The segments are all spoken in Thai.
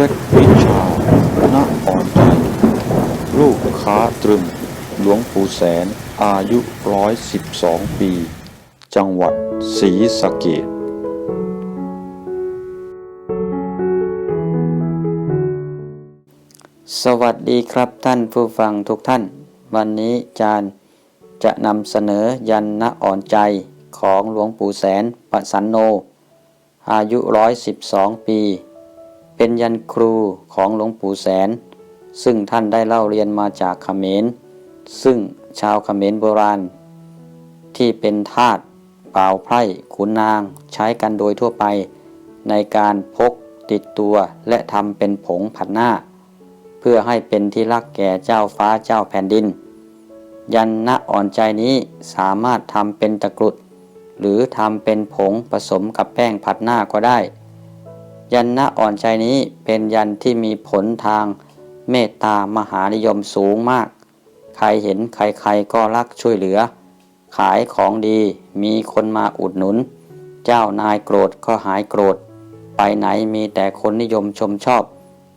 ล็ดวิชาณอ่อนใจลูกค้าตรึมหลวงปู่แสน อายุร้อยสิบสองปี จังหวัดศรีสะเกษสวัสดีครับท่านผู้ฟังทุกท่าน วันนี้อาจารย์จะนำเสนอยันณอ่อนใจของหลวงปู่แสนปสันโน อายุร้อยสิบสองปี เป็นยันครูของหลวงปู่แสน ซึ่งท่านได้เล่าเรียนมาจากเขมร ซึ่งชาวเขมรโบราณ ที่เป็นทาสเป่าไพร่ขุนนางใช้กันโดยทั่วไป ในการพกติดตัวและทำเป็นผงผัดหน้า เพื่อให้เป็นที่รักแก่เจ้าฟ้าเจ้าแผ่นดิน ยันณอ่อนใจนี้สามารถทำเป็นตะกรุด หรือทำเป็นผงผสมกับแป้งผัดหน้าก็ได้ ยันณอ่อนใจนี้เป็นยันที่มีผลทางเมตตามหานิยมสูงมาก ใครเห็นใครๆก็รักช่วยเหลือ ขายของดีมีคนมาอุดหนุน เจ้านายโกรธก็หายโกรธ ไปไหนมีแต่คนนิยมชมชอบ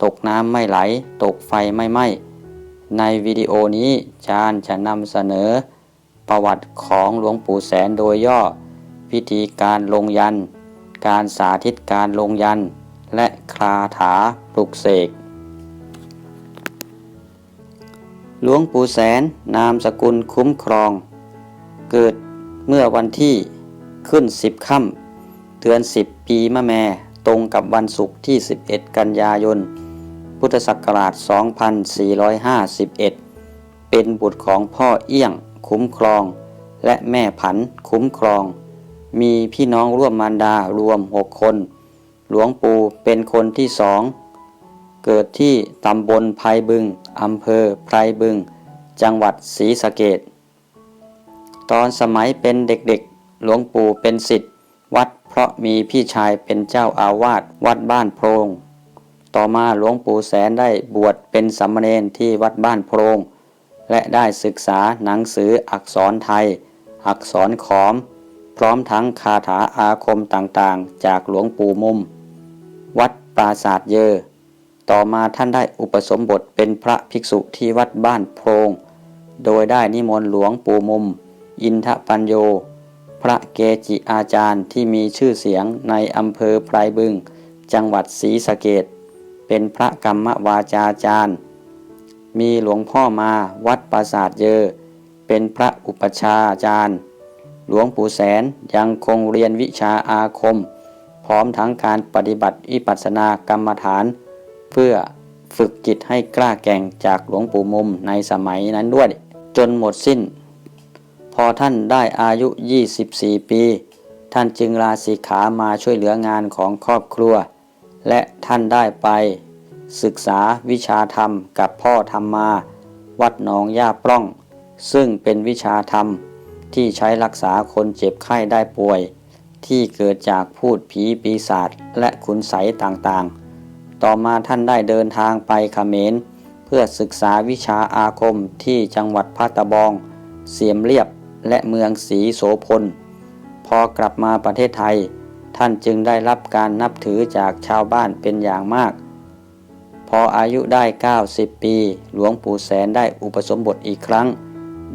ตกน้ำไม่ไหล ตกไฟไม่ไหม้ ในวิดีโอนี้อาจารย์จะนำเสนอ ประวัติของหลวงปู่แสนโดยย่อวิธีการลงยัน การสาธิตการลงยัน และคาถาปลุกเสก หลวงปู่แสนนามสกุลคุ้มครอง เกิดเมื่อวันที่ขึ้นสิบค่ำเดือนสิบปีมะแม่ตรงกับวันศุกร์ที่ 11 กันยายน พุทธศักราช 2451 เป็นบุตรของพ่อเอี้ยงคุ้มครอง และแม่ผันคุ้มครอง มีพี่น้องร่วมมารดารวม 6 คน หลวงปู่เป็นคนที่สอง เกิดที่ตำบลไพรบึง อำเภอไพรบึง จังหวัดศรีสะเกษตอนสมัยเป็นเด็กๆ หลวงปู่เป็นศิษย์วัดเพราะมีพี่ชายเป็นเจ้าอาวาสวัดบ้านโพรงต่อมาหลวงปู่แสนได้บวชเป็นสามเณรที่วัดบ้านโพรง และได้ศึกษาหนังสืออักษรไทย อักษรขอม พร้อมทั้งคาถาอาคมต่างๆ จากหลวงปู่มุม ปราศาสตร์เยอ ต่อมาท่านได้อุปสมบทเป็นพระภิกษุที่วัดบ้านโพรงโดยได้นิมนต์หลวงปู่มุม อินทปัญโย พระเกจิอาจารย์ที่มีชื่อเสียงในอำเภอไพรบึง จังหวัดศรีสะเกดเป็นพระกรรมวาจาจารย์ มีหลวงพ่อมาวัดปราสาทเยอ เป็นพระอุปชาย์จารย์ หลวงปู่แสนยังคงเรียนวิชาอาคม พร้อมทั้งการปฏิบัติอิปัสสนากรรมฐาน เพื่อฝึกจิตให้กล้าแก่งจากหลวงปู่มุมในสมัยนั้นด้วย จนหมดสิ้น พอท่านได้อายุ 24 ปี ท่านจึงลาสิกขามาช่วยเหลืองานของครอบครัว และท่านได้ไป ศึกษาวิชาธรรมกับพ่อธรรมมา วัดหนองย่าปล้อง ซึ่งเป็นวิชาธรรมที่ใช้รักษาคนเจ็บไข้ได้ป่วย ที่เกิดจากพูดผีปีศาจและขุนไสต่างๆ ต่อมาท่านได้เดินทางไปเขมร เพื่อศึกษาวิชาอาคมที่จังหวัดพัตบอง เสียมเรียบและเมืองศรีโสพล พอกลับมาประเทศไทย ท่านจึงได้รับการนับถือจากชาวบ้านเป็นอย่างมาก พออายุได้ 90 ปี หลวงปู่แสนได้อุปสมบทอีกครั้ง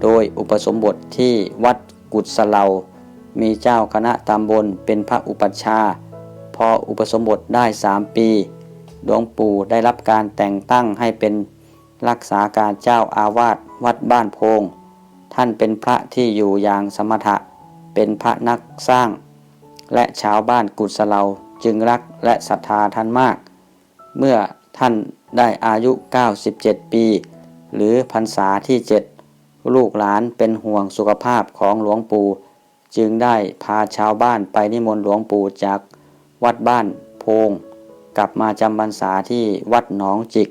โดยอุปสมบทที่วัดกุศเลา มีเจ้าคณะตำบลเป็นพระอุปัชฌาย์พออุปสมบทได้3ปี หลวงปู่ได้รับการแต่งตั้งให้เป็นรักษาการเจ้าอาวาสวัดบ้านโพง ท่านเป็นพระที่อยู่อย่างสมถะ เป็นพระนักสร้าง และชาวบ้านกุศเลาจึงรักและศรัทธาท่านมาก เมื่อท่านได้อายุ 97 ปี หรือพรรษาที่ 7 ลูกหลานเป็นห่วงสุขภาพของหลวงปู่ จึงได้พาชาวบ้านไปนิมนต์หลวงปู่จากวัดบ้านโพง กลับมาจำพรรษาที่วัดหนองจิก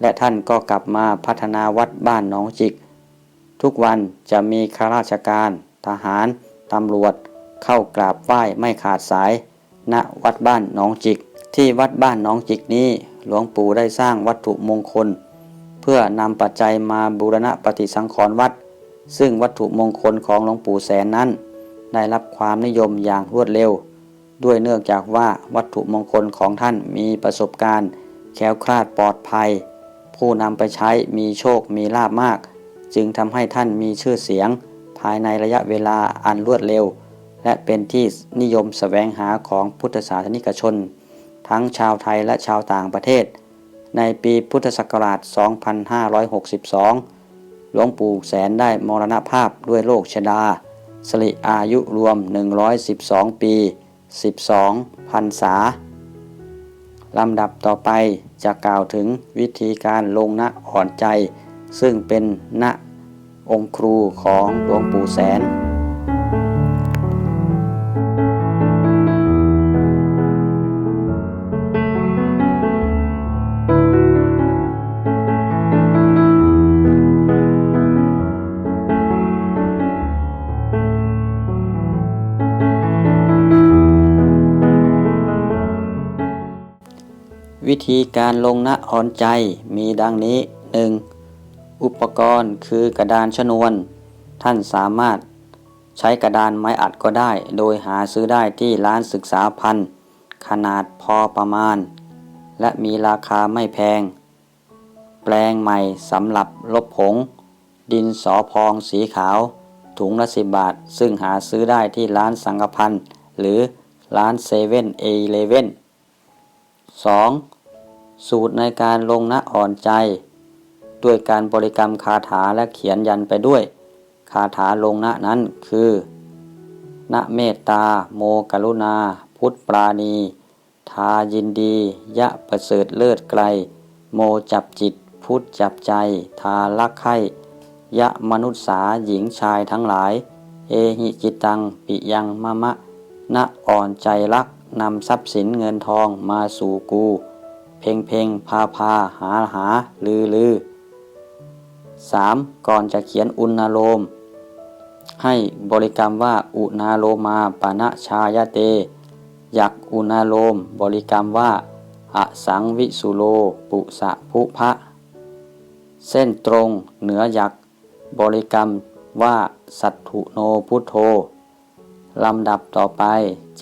และท่านก็กลับมาพัฒนาวัดบ้านหนองจิก ทุกวันจะมีข้าราชการ ทหาร ตำรวจ เข้ากราบไหว้ไม่ขาดสาย ณวัดบ้านหนองจิก ที่วัดบ้านหนองจิกนี้หลวงปู่ได้สร้างวัตถุมงคล เพื่อนำปัจจัยมาบูรณะปฏิสังขรณ์วัด ซึ่งวัตถุมงคลของหลวงปู่แสนนั้น ได้รับความนิยมอย่างรวดเร็ว ด้วยเนื่องจากว่าวัตถุมงคลของท่านมีประสบการณ์แคล้วคลาดปลอดภัย ผู้นำไปใช้มีโชคมีลาบมาก จึงทำให้ท่านมีชื่อเสียง ภายในระยะเวลาอันรวดเร็ว และเป็นที่นิยมแสวงหาของพุทธศาสนิกชน ทั้งชาวไทยและชาวต่างประเทศ ในปีพุทธศักราช 2562 หลวงปู่แสนได้มรณภาพด้วยโรคชรา สริอายุรวม 112 ปี 12พรรษาลำดับต่อไปจะกล่าวถึงวิธีการลงณอ่อนใจ ซึ่งเป็นณองค์ครูของหลวงปู่แสน วิธีการลงณอ่อนใจมีดังนี้ 1. อุปกรณ์คือกระดานชนวน ท่านสามารถใช้กระดานไม้อัดก็ได้ โดยหาซื้อได้ที่ร้านศึกษาพันธ์ขนาดพอประมาณ และมีราคาไม่แพง แปลงใหม่สำหรับลบผง ดินสอพองสีขาว ถุงละสิบบาท ซึ่งหาซื้อได้ที่ร้านสังกพันธ์หรือร้านเซเว่นเอเลเว่น 2. สูตรในการลงณอ่อนใจ ด้วยการบริกรรมคาถาและเขียนยันไปด้วย คาถาลงณนั้นคือณเมตตา โมกรุณา พุทธปราณี ทายินดี ยะประเสริฐเลิศไกล โมจับจิต พุทธจับใจ ทาลักไข่ยะมนุษสาหญิงชายทั้งหลาย เอหิจิตัง ปิยังมะมะณอ่อนใจรัก นำทรัพย์สินเงินทองมาสู่กู เพ่งเพ่งพาพาหาหาลือลือ 3. ก่อนจะเขียนอุณโลม ให้บริกรรมว่าอุณาโลมาปณะชายเต ยักอุณาโลม บริกรรมว่าอสังวิสุโล ปุสะภุพะ เส้นตรงเหนือยักษ์บริกรรมว่าสัตถุโนพุทโธ ลำดับต่อไป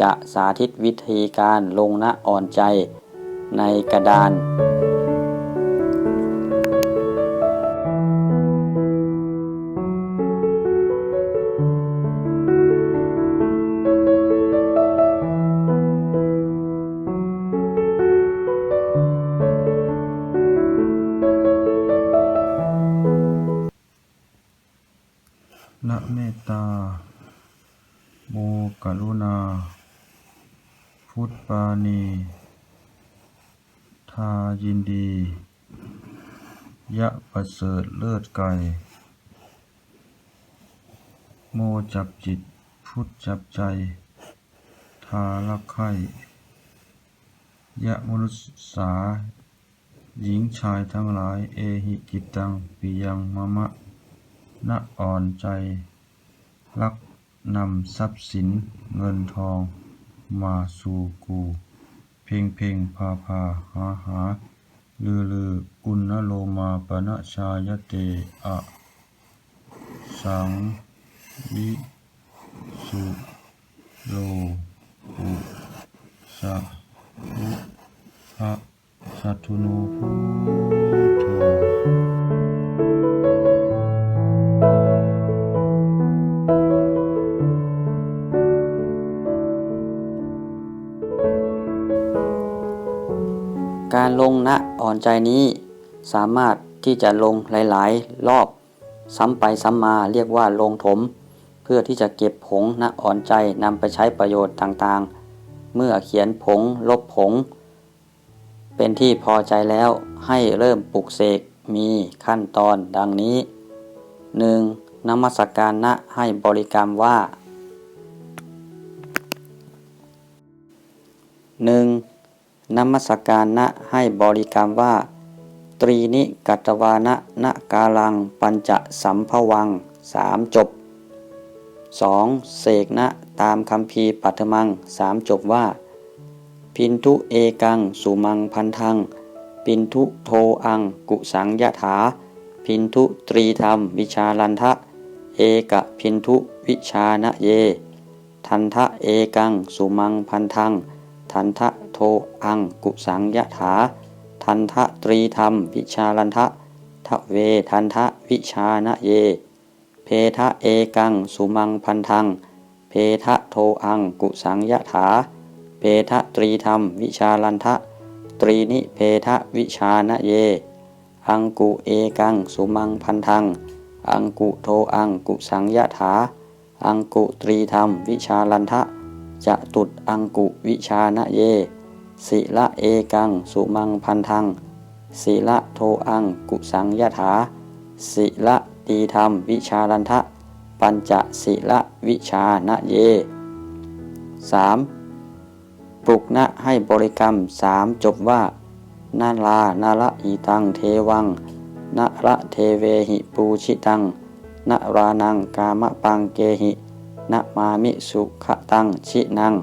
จะสาธิตวิธีการลงณอ่อนใจในกระดานายินดี ยะประเสริฐเลิศไกล โมจับจิต พุทธจับใจ ทาลักไข่ยะมนุษสา หญิงชายทั้งหลาย เอหิกิตังปิยังมะมะณอ่อนใจ รักนำทรัพย์สินเงินทองมาสู่กู พ่งเพ่งพาพาหาหาลือลือกุณโลมาปณะชายเตอะสังวิสุโลอุสะภุพะสัตถุโนภู การลงณอ่อนใจนี้ สามารถที่จะลงหลาย ๆ รอบ ซ้ำไปซ้ำมาเรียกว่าลงถม เพื่อที่จะเก็บผงณอ่อนใจนำไปใช้ประโยชน์ต่างๆ เมื่อเขียนผงลบผง เป็นที่พอใจแล้วให้เริ่มปลุกเสกมีขั้นตอนดังนี้ 1. นมัสการณให้บริกรรมว่า 1. นมัสการณให้บริกรรมว่า ตรีนิกัตวานะณกาลังปัญจสัมภวังสามจบ 2. เสกณตามคำพีปัทมังสามจบว่า พินทุเอกังสุมังพันธังปินทุโทอังกุสังยะถา พินทุตรีธรรมวิชาลันทะ เอกะพินทุวิชานะเย ทันทะเอกังสุมังพันธัง ทันทะ โทอังกุสังยถา ทันทะตรีธรรม วิชาลันทะทะเวทันทะวิชานะเย เพทะเอกังสุมังพันธัง เพทะโทอังกุสังยถา เพทะตรีธรรม วิชาลันทะ ตรีนิเพทะวิชานะเย อังกุเอกังสุมังพันธัง อังกุโทอังกุสังยถา อังกุตรีธรรม วิชาลันทะจะตุดอังกุวิชานะเย ศิละเอกัง สุมังพันธังศิละโทอัง กุสังยถาศิละตีธรรม วิชาลันทะ ปัญจศิละวิชานะเย 3. ปลุกนะให้บริกรรมสามจบว่า นาลานาละอีตังเทวังนะระเทเวหิปูชิตังนะรานังกามะปังเกหินะมามิสุขตังชินัง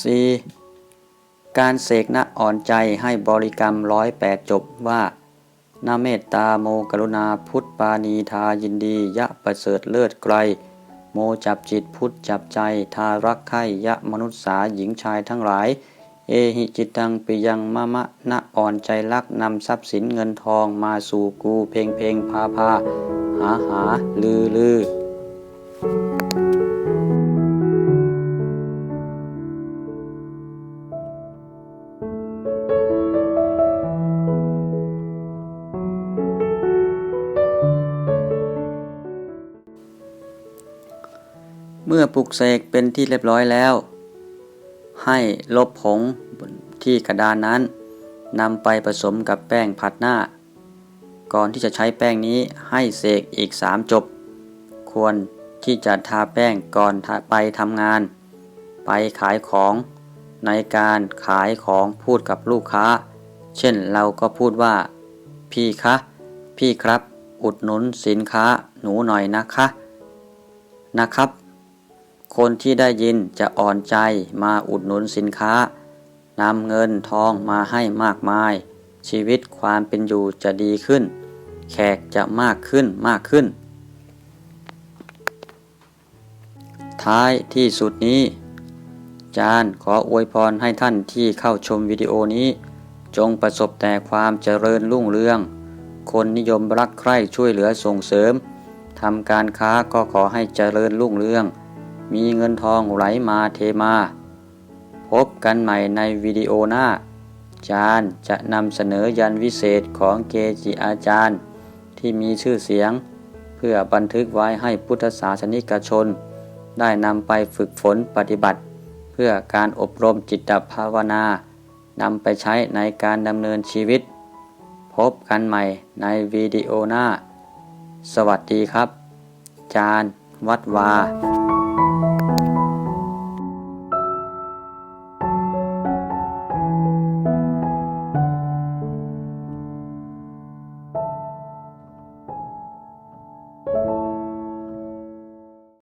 4. การเสกนะอ่อนใจให้บริกรรมร้อยแปดจบว่านาเมตตาโมกรุณาพุทธปานีทายินดี ยะประเสริฐเลิศไกล โมจับจิตพุทธจับใจ ทารักไข่ยะมนุษย์สาหญิงชายทั้งหลาย เอหิจิตังปิยังมะมะนะอ่อนใจรักนำทรัพย์สินเงินทองมาสู่กูเพลงเพลงพาพาหาหาลือลือ มื่อปลุกเสกเป็นที่เรียบร้อยแล้ว ให้ลบผงที่กระดานนั้นนำไปผสมกับแป้งผัดหน้า ก่อนที่จะใช้แป้งนี้ให้เสกอีกสามจบ ควรที่จะทาแป้งก่อนไปทำงาน ไปขายของในการขายของพูดกับลูกค้า เช่นเราก็พูดว่า พี่คะ พี่ครับ อุดหนุนสินค้าหนูหน่อยนะคะ นะครับ คนที่ได้ยินจะอ่อนใจมาอุดหนุนสินค้านำเงินทองมาให้มากมาย ชีวิตความเป็นอยู่จะดีขึ้น แขกจะมากขึ้นมากขึ้น ท้ายที่สุดนี้ จานขออวยพรให้ท่านที่เข้าชมวิดีโอนี้ จงประสบแต่ความเจริญรุ่งเรือง คนนิยมรักใคร่ช่วยเหลือส่งเสริมทำการค้าก็ขอให้เจริญรุ่งเรือง มีเงินทองไหลมาเทมา พบกันใหม่ในวิดีโอหน้า จานจะนำเสนอยันวิเศษของเกจิอาจารย์ ที่มีชื่อเสียง เพื่อบันทึกไว้ให้พุทธศาสนิกชน ได้นำไปฝึกฝนปฏิบัติ เพื่อการอบรมจิตภาวนานำไปใช้ในการดำเนินชีวิต พบกันใหม่ในวิดีโอหน้า สวัสดีครับ จานวัดวา